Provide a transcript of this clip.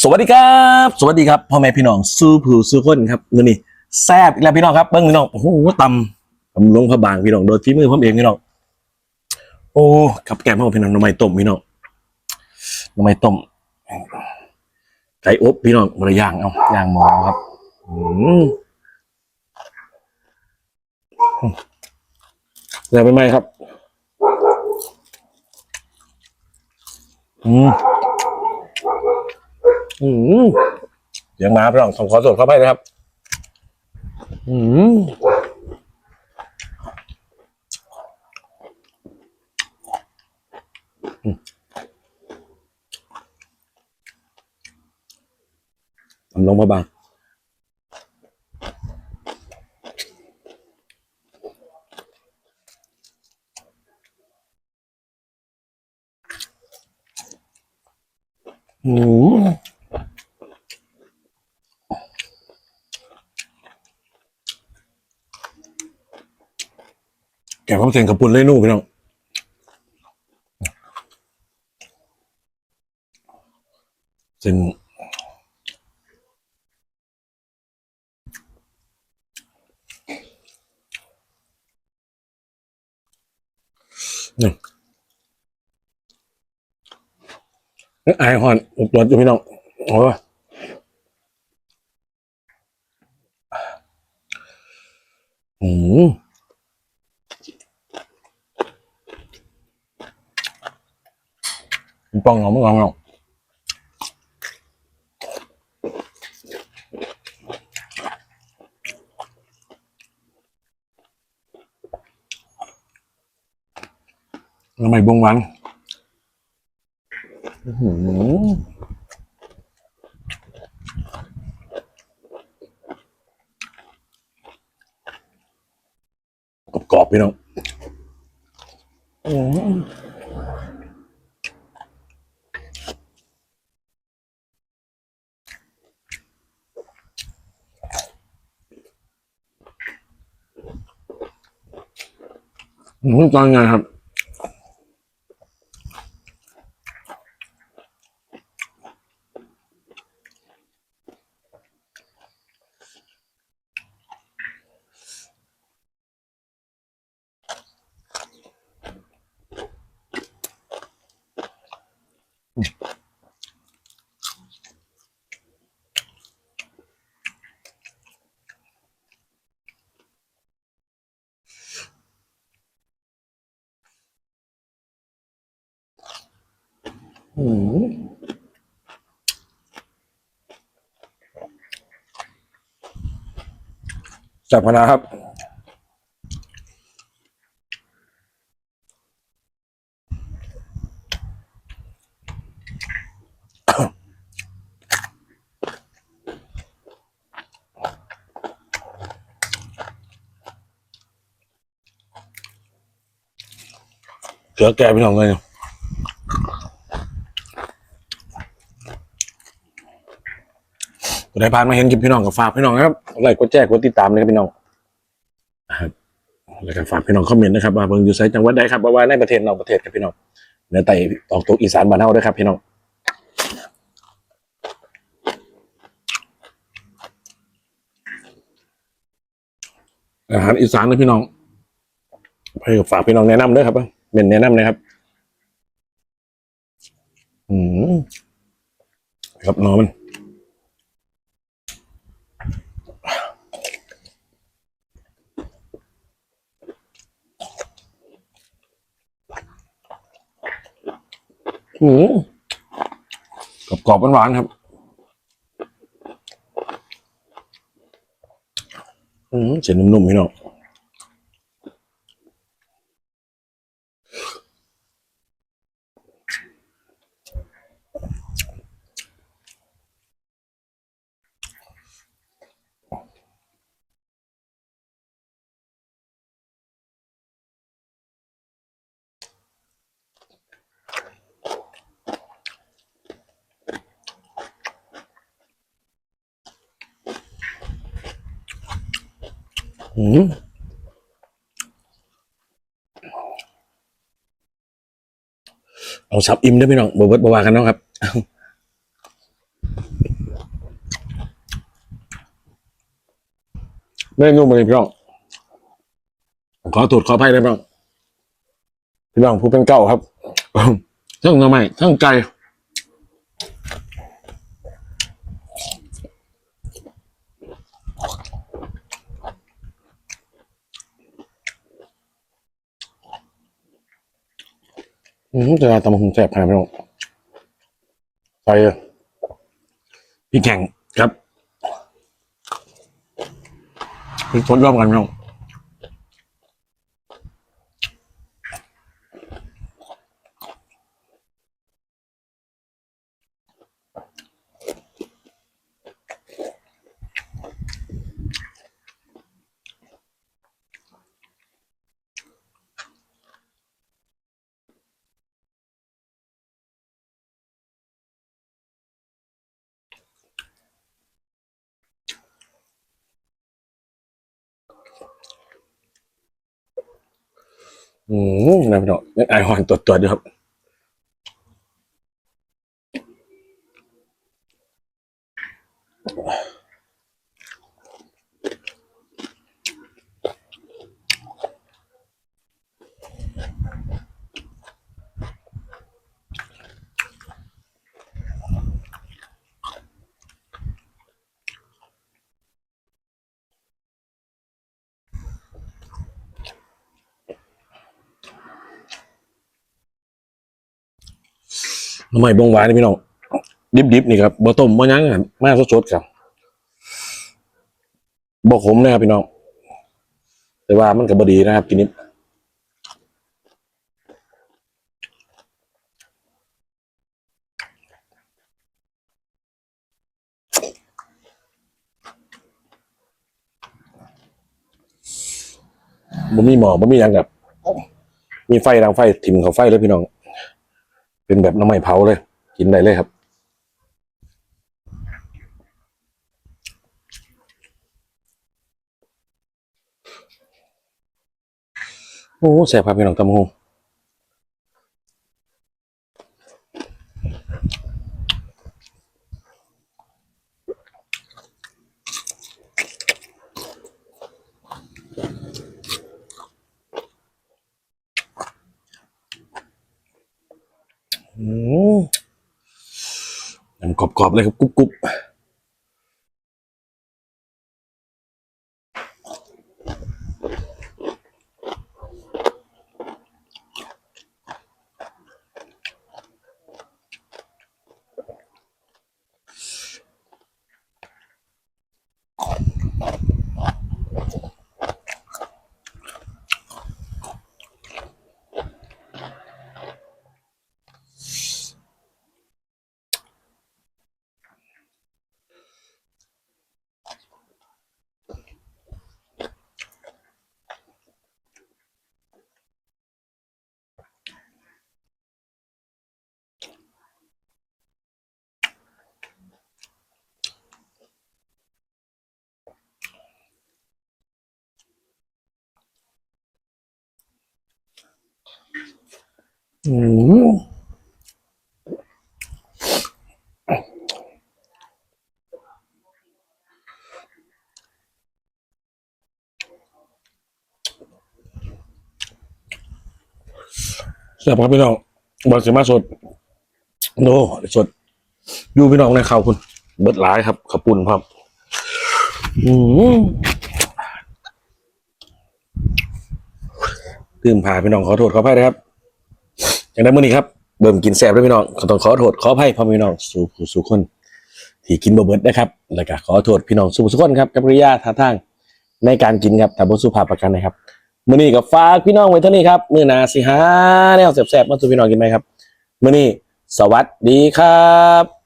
สวัสดีครับ สวัสดีครับพ่อแม่พี่น้องสู้ผู้สู้คนครับมื้อนี้แซ่บอีกแล้วพี่น้องครับเบิ้งพี่น้องโอ้โหตำตำลงพระบางพี่น้องโดยฝีมือผมเองพี่น้องโอ้กับแกมพ่อพี่น้องน่อไม้ต้มพี่น้องน่อไม้ต้มไก่อบพี่น้องบริย่างเอาย่างหมอครับแล้วไปไหมครับ อืม อืมเสียงมาพี่น้องขอสดเข้าไปนะครับ อืมทำลงมาบางอืม แกงข้าวเส้นกับปุ่นเลยนู่พี่น้องเส้นนี่ไอฮอนอุดรอยู่พี่น้องโอ้ยอืม ปองเอามงอาทำไมบงวันกรอบๆพี่น้อง ผมเพิ่งอยงานครับ อืมจับพนาครับเสือแก่พี่น้องเลยเนี่ย ได้ผ่านมาเห็นคลิปพี่น้องกับฝากพี่น้องนะครับไลค์กดแชร์กดติดตามเลยครับพี่น้องนะครับแล้วก็ฝากพี่น้องคอมเมนต์นะครับว่าเบิ่งอยู่ไซต์จังหวัดใดครับว่าในประเทศนอกประเทศครับพี่น้องเนื้อไต่ออกตกอีสานบ้านเฮาด้วยครับพี่น้องอาหารอีสานนะพี่น้องไปกับฝากพี่น้องแนะนำด้วยครับเป็นแนะนำนะครับ อืมครับน้องมัน อืกรอบกรอบหวานๆครับ อืมเสียนุ่มๆพี่น้อง อืมเอาสับอิ่มได้อพี่น้องบวบดบวากันเนาะครับเมนูมันพี่น้องขอตรวจขออภัยได้พี่น้องพี่น้องผู้เป็นเก่าครับทั้งหน้ำไม้ทั้งไก่ อืมจะตำบักหุงแสบขนาดพี่น้องใส่พี่แข่งครับพี่ทดรอบกันพี่น้อง อืมนะพี่น้องไอหอนตัวตัวๆอยู่ครับ ทำไมบงหวานนี่พี่น้องดิบๆนี่ครับบ่ต้มบ่หยังอะมาสดๆครับบ่ขมนะครับพี่น้องแต่ว่ามันก็บ่ดีนะครับกินนิดบ่มีหมอบ่มีหยังแบบมีไฟดังไฟถิ่มเขาไฟเลยพี่น้อง เป็นแบบน้ำมันเผาเลย กินได้เลยครับ โอ้แสบครับพี่น้องตำหูอืมมัน กรอบเลยครับกรุบ อืมเสียบครับพี่น้องบอลสีมาสดโน่สดอยู่พี่น้องในข่าวคุณ เบิดหลายครับขาวปุ่นครับอืมตื่มพาพี่น้องขอโทษขออภัยนะครับ อย่างนั้นมื่อนี้ครับเบิ่มกินแซ่บด้วยพี่น้องขอต้องขอโทษขออภัยพ่อพี่น้องสู่ผู้สู่คน ที่กินบ่เบิดนะครับแล้วก็ขอโทษพี่น้องสู่ผู้สู่คนครับกับริยาท่าทางในการกินครับแต่บ่สุภาพประกันนะครับมื่อนี้ก็ฝากพี่น้องไว้เท่านี้ครับมื่อหนาสิหาแนวแซ่บๆมาสู่พี่น้องกินไหมครับมื่อนี้สวัสดีครับ